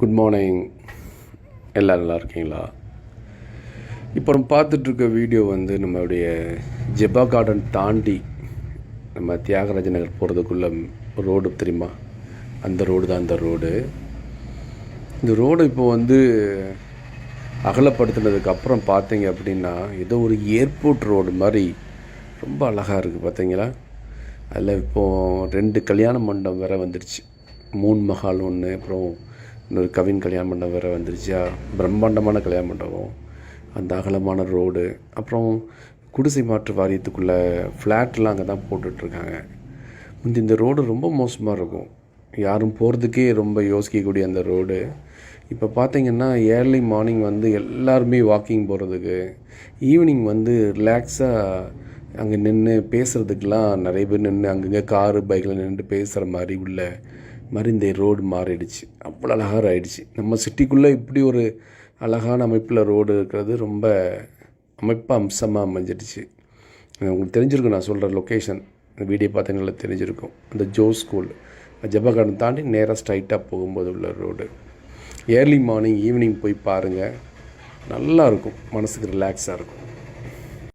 Good morning எல்லோரும் நல்லா இருக்கீங்களா? இப்போ நம்ம பார்த்துட்ருக்க வீடியோ வந்து நம்மளுடைய ஜெபா கார்டன் தாண்டி நம்ம தியாகராஜ நகர் போகிறதுக்குள்ள ரோடு தெரியுமா? அந்த ரோடு தான் அந்த ரோடு இந்த ரோடு இப்போ வந்து அகலப்படுத்தினதுக்கப்புறம் பார்த்தீங்க அப்படின்னா ஏதோ ஒரு ஏர்போர்ட் ரோடு மாதிரி ரொம்ப அழகாக இருக்குது பார்த்தீங்களா? அதில் இப்போது ரெண்டு கல்யாண மண்டபம் வேறு வந்துடுச்சு மூன் மஹால் ஒன்று அப்புறம் இன்னொரு கவின் கல்யாண மண்டபம் வேறு வந்துருச்சா. பிரம்மாண்டமான கல்யாண மண்டபம் அந்த அகலமான ரோடு அப்புறம் குடிசை மாற்று வாரியத்துக்குள்ளே ஃப்ளாட்லாம் அங்கே தான் போட்டுட்ருக்காங்க. முந்தி இந்த ரோடு ரொம்ப மோசமாக இருக்கும். யாரும் போகிறதுக்கே ரொம்ப யோசிக்கக்கூடிய அந்த ரோடு. இப்போ பார்த்தீங்கன்னா ஏர்லி மார்னிங் வந்து எல்லாருமே வாக்கிங் போகிறதுக்கு ஈவினிங் வந்து ரிலாக்ஸாக அங்கே நின்று பேசுகிறதுக்கெலாம் நிறைய பேர் நின்று அங்கங்கே காரு பைக்கில் நின்று பேசுகிற மாதிரி உள்ள மாதிரி இந்த ரோடு மாறிடுச்சு. அவ்வளோ அழகாக ஆயிடுச்சு நம்ம சிட்டிக்குள்ளே இப்படி ஒரு அழகான அமைப்பில் ரோடு இருக்கிறது ரொம்ப அமைப்பு அம்சமாக அமைஞ்சிடுச்சு. உங்களுக்கு தெரிஞ்சிருக்கும் நான் சொல்கிற லொக்கேஷன் இந்த வீடியோ பார்த்தீங்கன்னா தெரிஞ்சிருக்கும். அந்த ஜோ ஸ்கூல். ஜப்பா தாண்டி நேராக ஸ்ட்ரைட்டாக போகும்போது உள்ள ரோடு. ஏர்லி மார்னிங் ஈவினிங் போய் பாருங்கள் நல்லா இருக்கும். மனசுக்கு ரிலாக்ஸாக இருக்கும்.